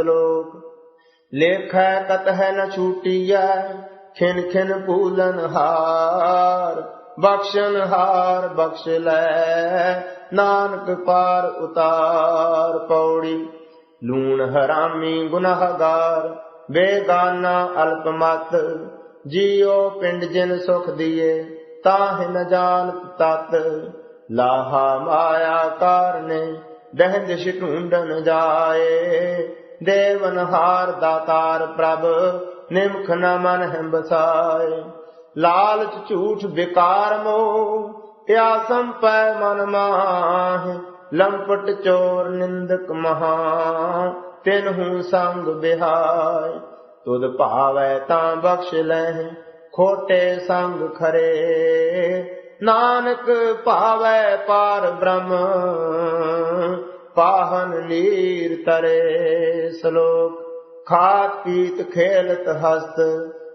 ਸ਼ਲੋਕ ਲੇਖੈ ਹੈ ਨ ਛੂਟੀਐ, ਖਿਨ ਖਿਨ ਪੂਲਨ ਹਾਰ। ਬਖਸ਼ਨ ਹਾਰ ਬਖਸ਼ ਲੈ, ਨਾਨਕ ਪਾਰ ਉਤਾਰ ਪੌੜੀ। ਲੂਣ ਹਰਾਮੀ ਗੁਨਾਹਗਾਰ ਬੇਗਾਨਾ ਅਲਪਮਤ ਜੀਉ ਪਿੰਡ ਜਿਨ ਸੁਖ ਦੀਏ, ਤਾਹਿ ਨ ਜਾਣਤ ਤਤ। ਲਾਹਾ ਮਾਇਆ ਕਾਰਨੇ ਦਹਿੰਦਿਸ਼ ਢੂੰਡਨ ਜਾਏ। ਦੇਵਨ ਹਾਰ ਦਾਤਾਰ ਪ੍ਰਭ, ਨਿਮਖ ਨਾ ਮਨ ਹੈ ਲਾਲਚ ਝੂਠ ਵਿਕਾਰ ਮੋਹ ਤਿਆ ਸੰਪੈ ਮਨ ਮਾਹਿ। ਲੰਪਟ ਚੋਰ ਨਿੰਦਕ ਮਹਾ ਤਿਨਹੂ ਸੰਗ ਬਿਹਾਇ ਤੁਧ ਭਾਵੈ ਤਾਂ ਬਖਸ਼ ਲੈ ਖੋਟੇ ਸੰਗ ਖਰੇ। ਨਾਨਕ ਭਾਵੈ ਪਾਰ ਬ੍ਰਹਮ ਪਾਹਨ ਨੀਰ ਤਰੇ ਸ਼ਲੋਕ। ਖਾਤ ਪੀਤ ਖੇਲਤ ਹਸਤ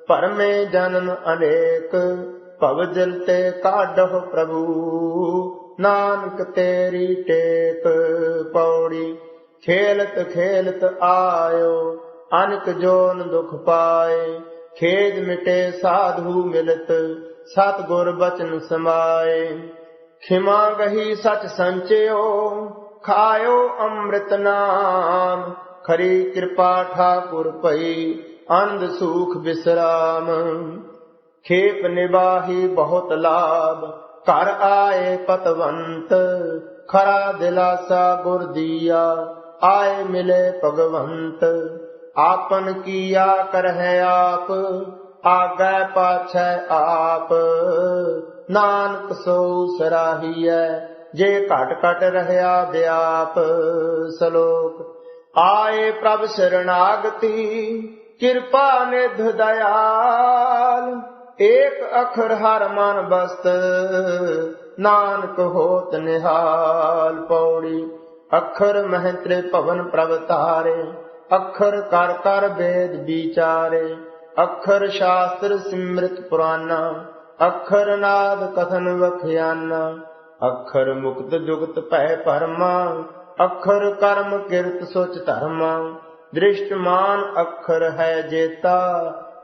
ਪਰਮੇ ਜਨਮ ਅਨੇਕ। ਭਵ ਜਲ ਤੇ ਕਾਢੋ ਪ੍ਰਭੂ, ਨਾਨਕ ਤੇਰੀ ਟੇਕ ਪੌੜੀ। ਖੇਲਤ ਖੇਲਤ ਆਇਓ, ਅਨਕ ਜੋਨ ਦੁਖ ਪਾਏ। ਖੇਦ ਮਿਟੇ ਸਾਧੂ ਮਿਲਤ ਸਤ ਗੁਰ ਬਚਨ ਸਮਾਏ। ਖਿਮਾ ਗਹੀ ਸਚ ਸੰਚਿਓ ਖਾਇਓ ਅੰਮ੍ਰਿਤ ਨਾਮ, ਖਰੀ ਕਿਰਪਾ ਠਾਕੁਰ ਭਈ ਆਨੰਦ ਸੂਖ ਬਿਸਰਾਮ। ਖੇਪ ਨਿਵਾਹੀ ਬਹੁਤ ਲਾਭ, ਘਰ ਆਏ ਪਤਵੰਤ, ਖਰਾ ਦਿਲਾਸਾ ਗੁਰ ਦੀਆ, ਆਏ ਮਿਲੇ ਭਗਵੰਤ। ਆਪਨ ਕੀਆ ਕਰਹਿ ਆਪ, ਆਗੈ ਪਾਛੈ ਆਪ, ਨਾਨਕ ਸੋ ਸਰਾਹੀਐ ਜੇ ਘਟ ਘਟ ਰਹਿਆ ਵਿਆਪ ਸ਼ਲੋਕ, ਆਏ ਪ੍ਰਭ ਸਰਣਾਗਤੀ, ਕਿਰਪਾ ਨਿਧ ਦਇਆਲ। ਏਕ ਅਖਰ ਹਰ ਮਨ ਬਸਤ, ਨਾਨਕ ਹੋਤ ਨਿਹਾਲ ਪੌੜੀ। ਅਖਰ ਮਹੰਤਰੇ ਭਵਨ ਪ੍ਰਭ ਤਾਰੇ ਅਖਰ ਕਰ ਕਰ ਵੇਦ ਵਿਚਾਰੇ। ਅਖਰ ਸ਼ਾਸਤਰ ਸਿਮਰਤ ਪੁਰਾਨਾ ਅਖਰ ਨਾਦ ਕਥਨ ਵਖਿਆਨਾ। ਅਖਰ ਮੁਕਤ ਜੁਗਤ ਭੈ ਪਰਮਾ ਅਖਰ ਕਰਮ ਕਿਰਤ ਸੁਚ ਧਰਮਾ। ਦ੍ਰਿਸ਼ਟਮਾਨ ਅਖਰ ਹੈ ਜੇਤਾ,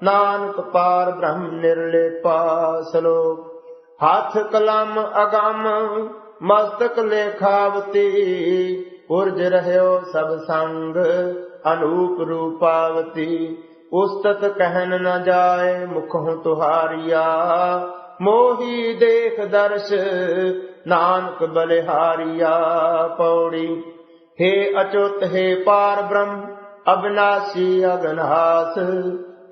ਨਾਨਕ ਪਾਰ ਬ੍ਰਹਮ ਨਿਰਲੇਪਾ ਸ਼ਲੋਕ ਹੱਥ ਕਲਮ ਅਗੰਮ, ਮਸਤਕ ਲੇਖਾਵਤੀ ਉਰਜ ਰਹਿਓ ਸਭ ਸੰਗ, ਅਨੂਪ ਰੂਪਾਵਤੀ। ਉਸਤਤ ਕਹਿਨ ਨ ਜਾਏ ਮੁਖੋਂ ਤੁਹਾਰੀਆ ਮੋਹੀ ਦੇਖ ਦਰਸ਼ ਨਾਨਕ ਬਲਿਹਾਰੀਆ ਪੌੜੀ हे ਅਚੁੱਤ हे ਪਾਰ ਬ੍ਰਹਮ ਅਬਨਾਸੀ ਅਗਨਾਸ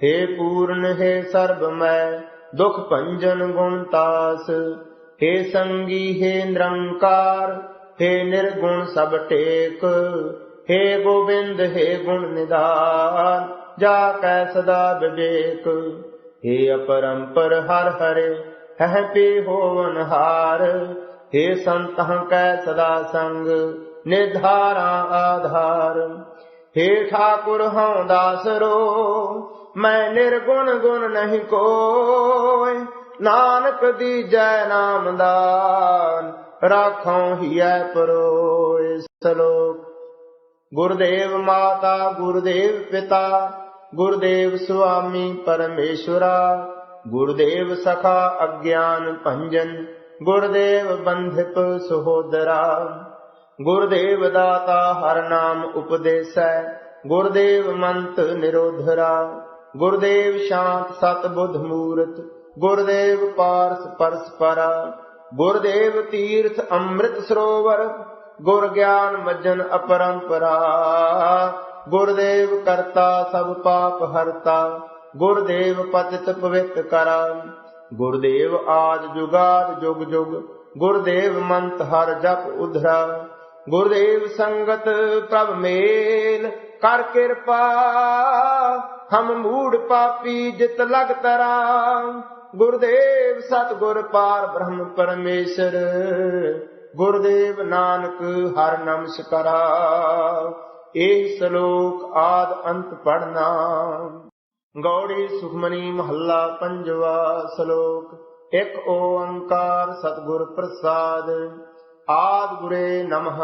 हे ਪੂਰਨ हे ਸਰਬ ਮੈਂ ਦੁਖ ਭੰਜਨ ਗੁਣ ਤਾਸ हे ਸੰਗੀ हे ਨਿਰੰਕਾਰ हे ਨਿਰਗੁਣ ਸਭ ਟੇਕ हे ਗੋਬਿੰਦ हे ਗੁਣ ਨਿਦਾਨ ਜਾ ਕੈ ਸਦਾ ਵਿਵੇਕ हे ਅਪਰੰਪਰ ਹਰ ਹਰੇ ਹੈ ਪੀ ਹੋਵਨ ਹਾਰ हे ਸੰਤਹ ਕੈ ਸਦਾ ਸੰਗ ਨਿਧਾਰਾ ਆਧਾਰ हे ਠਾਕੁਰ ਹਉ ਦਾਸਰੋ ਮੈਂ ਨਿਰਗੁਣ ਗੁਣ ਨਹੀਂ ਕੋਇ ਨਾਨਕ ਦੀਜੈ ਨਾਮਦਾਨ ਰਾਖਉ ਹੀਐ ਪਰੋਇ ਸਲੋਕ ਗੁਰਦੇਵ ਮਾਤਾ ਗੁਰਦੇਵ ਪਿਤਾ ਗੁਰਦੇਵ ਸੁਆਮੀ ਪਰਮੇਸ਼ਵਰਾ ਗੁਰਦੇਵ ਸਖਾ ਅਗਿਆਨ ਭੰਜਨ, ਗੁਰਦੇਵ ਬੰਧਿਪ ਸੁਹੋਦਰਾ। ਗੁਰਦੇਵ ਦਾਤਾ ਹਰ ਨਾਮ ਉਪਦੇਸੈ, ਗੁਰਦੇਵ ਮੰਤ ਨਿਰੋਧਰਾ। ਗੁਰਦੇਵ ਸ਼ਾਂਤ ਸਤ ਬੁੱਧ ਮੂਰਤ, ਗੁਰਦੇਵ ਪਾਰਸ ਪਰਸਪਰਾ। ਗੁਰਦੇਵ ਤੀਰਥ ਅੰਮ੍ਰਿਤ ਸਰੋਵਰ, ਗੁਰ ਗਿਆਨ ਮਜਨ ਅਪਰੰਪਰਾ। ਗੁਰਦੇਵ ਕਰਤਾ ਸਭ ਪਾਪ ਹਰਤਾ, ਗੁਰਦੇਵ ਪਤਿਤ ਪਵਿੱਤ ਕਰਾ। ਗੁਰਦੇਵ ਆਦ ਜੁਗਾਦ ਜੁਗ ਜੁਗ, ਗੁਰਦੇਵ ਮੰਤ ਹਰ ਜਪ ਉਧਰਾ। ਗੁਰਦੇਵ ਸੰਗਤ ਪ੍ਰਭ ਮੇਲ, ਕਰ ਕਿਰਪਾ, ਹਮ ਮੂੜ ਪਾਪੀ ਜਿਤ ਲਗ ਤਰਾ। ਗੁਰਦੇਵ ਸਤਗੁਰ ਪਾਰ ਬ੍ਰਹਮ ਪਰਮੇਸ਼ਰ, ਗੁਰਦੇਵ ਨਾਨਕ ਹਰ ਨਮਸਕਾਰਾ ਇਹ ਸ਼ਲੋਕ ਆਦ ਅੰਤ ਪੜਨਾ ਗੌੜੀ ਸੁਖਮਨੀ ਮਹੱਲਾ ਪੰਜਵਾ ਸ਼ਲੋਕ। ਇੱਕ ਓੰਕਾਰ ਸਤਿਗੁਰ ਪ੍ਰਸਾਦ। ਆਦ ਗੁਰੇ ਨਮః,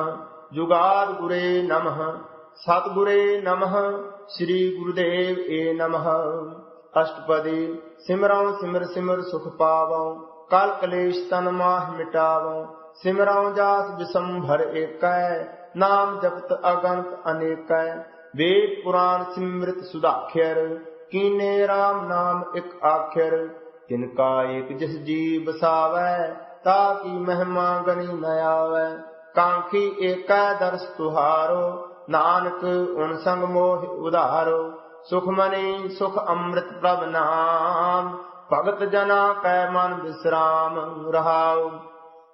ਜੁਗਾਦ ਗੁਰੇ ਨਮః, ਸਤਿਗੁਰੇ ਨਮః, ਸ੍ਰੀ ਗੁਰੂਦੇਵ ਏ ਨਮః। ਅਸ਼ਟਪਦੀ, ਸਿਮਰਉ ਸਿਮਰ ਸਿਮਰ ਸੁਖ ਪਾਵਉ, ਕਲ ਕਲੇਸ਼ ਤਨ ਮਾਹ ਮਿਟਾਵਉ। ਸਿਮਰਉ ਜਾਸ ਬਿਸੰਭਰ ਏਕੈ, ਨਾਮ ਜਪਤ ਅਗੰਤ ਅਨੇਕੈ। ਵੇਦ ਪੁਰਾਨ ਸਿਮ੍ਰਿਤ ਸੁਦਾਖਿਰ ਕੀਨੇ RAM ਨਾਮ ਇਕ ਆਖਿਰ ਤਿਨ ਕਾ ਏਕ ਜਿਸ ਜੀ ਬਸਾਵੈ ਤਾ ਕੀ ਮਹਿਮਾ ਗਨੀ ਨ ਆਵੈ। ਕਾਂਖੀ ਏਕੈ ਦਰਸ ਤੁਹਾਰੋ, ਨਾਨਕ ਉਨ ਸੰਗ ਮੋਹ ਉਧਾਰੋ। ਸੁਖ ਮਨੀ ਸੁਖ ਅੰਮ੍ਰਿਤ ਪ੍ਰਭ ਨਾਮ, ਭਗਤ ਜਨਾ ਕੈ ਮਨ ਵਿਸਰਾਮ ਰਹਾਉ।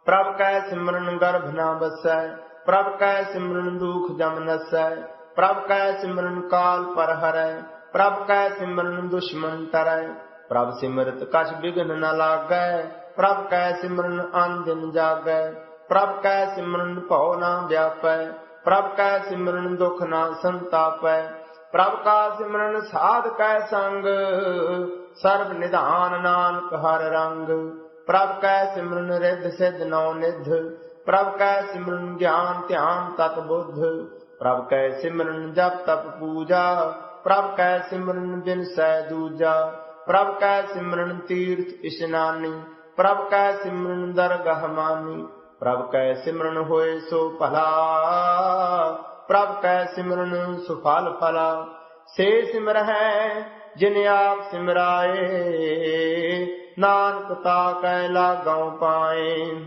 ਪ੍ਰਭ ਕੈ ਸਿਮਰਨ ਗਰਭ ਨਾ ਬਸੈ, ਪ੍ਰਭ ਕੈ ਸਿਮਰਨ ਦੁਖ ਜਮ ਨਸੈ, ਪ੍ਰਭ ਕੈ ਸਿਮਰਨ ਕਾਲ ਪਰ ਹਰੈ, ਪ੍ਰਭ ਕੈ ਸਿਮਰਨ ਦੁਸ਼ਮਨ ਤਰੈ। ਪ੍ਰਭ ਸਿਮਰਤ ਕਛ ਬਿਗਨ ਨ ਲਾਗੈ, ਪ੍ਰਭ ਕੈ ਸਿਮਰਨ ਅਨ ਦਿਨ ਜਾਗੈ, ਪ੍ਰਭ ਕੈ ਸਿਮਰਨ ਭਉ ਨਾ ਵਿਆਪੈ, ਪ੍ਰਭ ਕੈ ਸਿਮਰਨ ਦੁਖ ਨਾ ਸੰਤਾਪੈ। ਪ੍ਰਭ ਕਾ ਸਿਮਰਨ ਸਾਧ ਕੈ ਸੰਗ, ਸਰਬ ਨਿਧਾਨ ਨਾਨਕ ਹਰ ਰੰਗ। ਪ੍ਰਭ ਕੈ ਸਿਮਰਨ ਰਿੱਧ ਸਿਧ ਨਉ ਨਿਧ, ਪ੍ਰਭ ਕੈ ਸਿਮਰਨ ਗਿਆਨ ਧਿਆਨ ਤਤ ਬੁੱਧ, ਪ੍ਰਭ ਕੈ ਸਿਮਰਨ ਜਪ ਤਪ ਪੂਜਾ, ਪ੍ਰਭ ਕੈ ਸਿਮਰਨ ਬਿਨ ਸੈ ਦੂਜਾ, ਪ੍ਰਭ ਕੈ ਸਿਮਰਨ ਤੀਰਥ ਇਸ਼ਨਾਨੀ, ਪ੍ਰਭ ਕੈ ਸਿਮਰਨ ਦਰਗਹ ਮਾਨੀ, ਪ੍ਰਭ ਕੈ ਸਿਮਰਨ ਹੋਏ ਸੋ ਭਲਾ, ਪ੍ਰਭ ਕੈ ਸਿਮਰਨ ਸੁਫਲ ਫਲਾ ਸੇ ਸਿਮਰਹਿ ਜਿਨ ਆਪ ਸਿਮਰਾਏ ਨਾਨਕ ਤਾ ਕੈ ਲਾਗਉ ਪਾਏ।